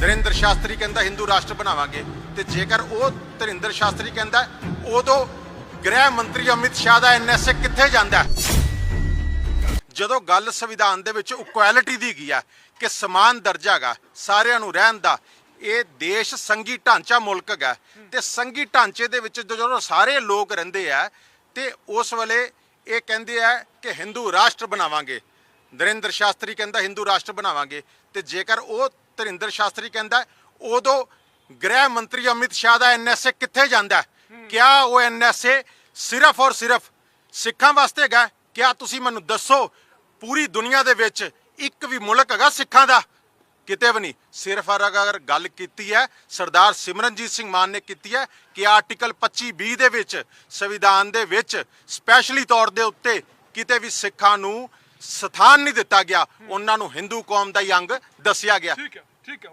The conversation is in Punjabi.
ਨਰਿੰਦਰ ਸ਼ਾਸਤਰੀ ਕਹਿੰਦਾ ਹਿੰਦੂ ਰਾਸ਼ਟਰ ਬਣਾਵਾਂਗੇ। ਤੇ ਜੇਕਰ ਉਹ ਧਰਿੰਦਰ ਸ਼ਾਸਤਰੀ ਕਹਿੰਦਾ, ਉਦੋਂ ਗ੍ਰਹਿ ਮੰਤਰੀ ਅਮਿਤ ਸ਼ਾਹ ਦਾ ਐਨਐਸਏ ਕਿੱਥੇ ਜਾਂਦਾ? ਜਦੋਂ ਗੱਲ ਸੰਵਿਧਾਨ ਦੇ ਵਿੱਚ ਇਕੁਐਲਿਟੀ ਦੀ ਗਈ ਆ, ਕਿ ਸਮਾਨ ਦਰਜਾ ਹੈਗਾ ਸਾਰਿਆਂ ਨੂੰ ਰਹਿਣ ਦਾ, ਇਹ ਦੇਸ਼ ਸੰਘੀ ਢਾਂਚਾ ਮੁਲਕ ਹੈਗਾ ਤੇ ਸੰਘੀ ਢਾਂਚੇ ਦੇ ਵਿੱਚ ਜਦੋਂ ਸਾਰੇ ਲੋਕ ਰਹਿੰਦੇ ਆ, ਤੇ ਉਸ ਵੇਲੇ ਇਹ ਕਹਿੰਦੇ ਆ ਕਿ ਹਿੰਦੂ ਰਾਸ਼ਟਰ ਬਣਾਵਾਂਗੇ। ਨਰਿੰਦਰ ਸ਼ਾਸਤਰੀ ਕਹਿੰਦਾ ਹਿੰਦੂ ਰਾਸ਼ਟਰ ਬਣਾਵਾਂਗੇ ਤੇ ਜੇਕਰ ਉਹ ਧਰਿੰਦਰ ਸ਼ਾਸਤਰੀ ਕਹਿੰਦਾ ਉਦੋਂ ਗ੍ਰਹਿ ਮੰਤਰੀ ਅਮਿਤ ਸ਼ਾਹ ਦਾ ਐਨਐਸਏ ਕਿੱਥੇ ਜਾਂਦਾ? ਕਿਆ ਉਹ ਐਨਐਸਏ ਸਿਰਫ ਔਰ ਸਿਰਫ ਸਿੱਖਾਂ ਵਾਸਤੇ ਹੈਗਾ? ਕਿਆ ਤੁਸੀਂ ਮੈਨੂੰ ਦੱਸੋ ਪੂਰੀ ਦੁਨੀਆ ਦੇ ਵਿੱਚ ਇੱਕ ਵੀ ਮੁਲਕ ਹੈਗਾ ਸਿੱਖਾਂ ਦਾ? ਕਿਤੇ ਵੀ ਨਹੀਂ। ਸਿਰਫ ਔਰ ਅਗਰ ਗੱਲ ਕੀਤੀ ਹੈ, ਸਰਦਾਰ ਸਿਮਰਨਜੀਤ ਸਿੰਘ ਮਾਨ ਨੇ ਕੀਤੀ ਹੈ ਕਿ ਆਰਟੀਕਲ 25 ਬੀ ਦੇ ਵਿੱਚ, ਸੰਵਿਧਾਨ ਦੇ ਵਿੱਚ, ਸਪੈਸ਼ਲੀ ਤੌਰ ਦੇ ਉੱਤੇ ਕਿਤੇ ਵੀ ਸਿੱਖਾਂ ਨੂੰ ਸਥਾਨ ਨਹੀਂ ਦਿੱਤਾ ਗਿਆ। ਉਹਨਾਂ ਨੂੰ ਹਿੰਦੂ ਕੌਮ ਦਾ ਹੀ ਅੰਗ ਦੱਸਿਆ ਗਿਆ। ਠੀਕ ਹੈ ਠੀਕ ਹੈ।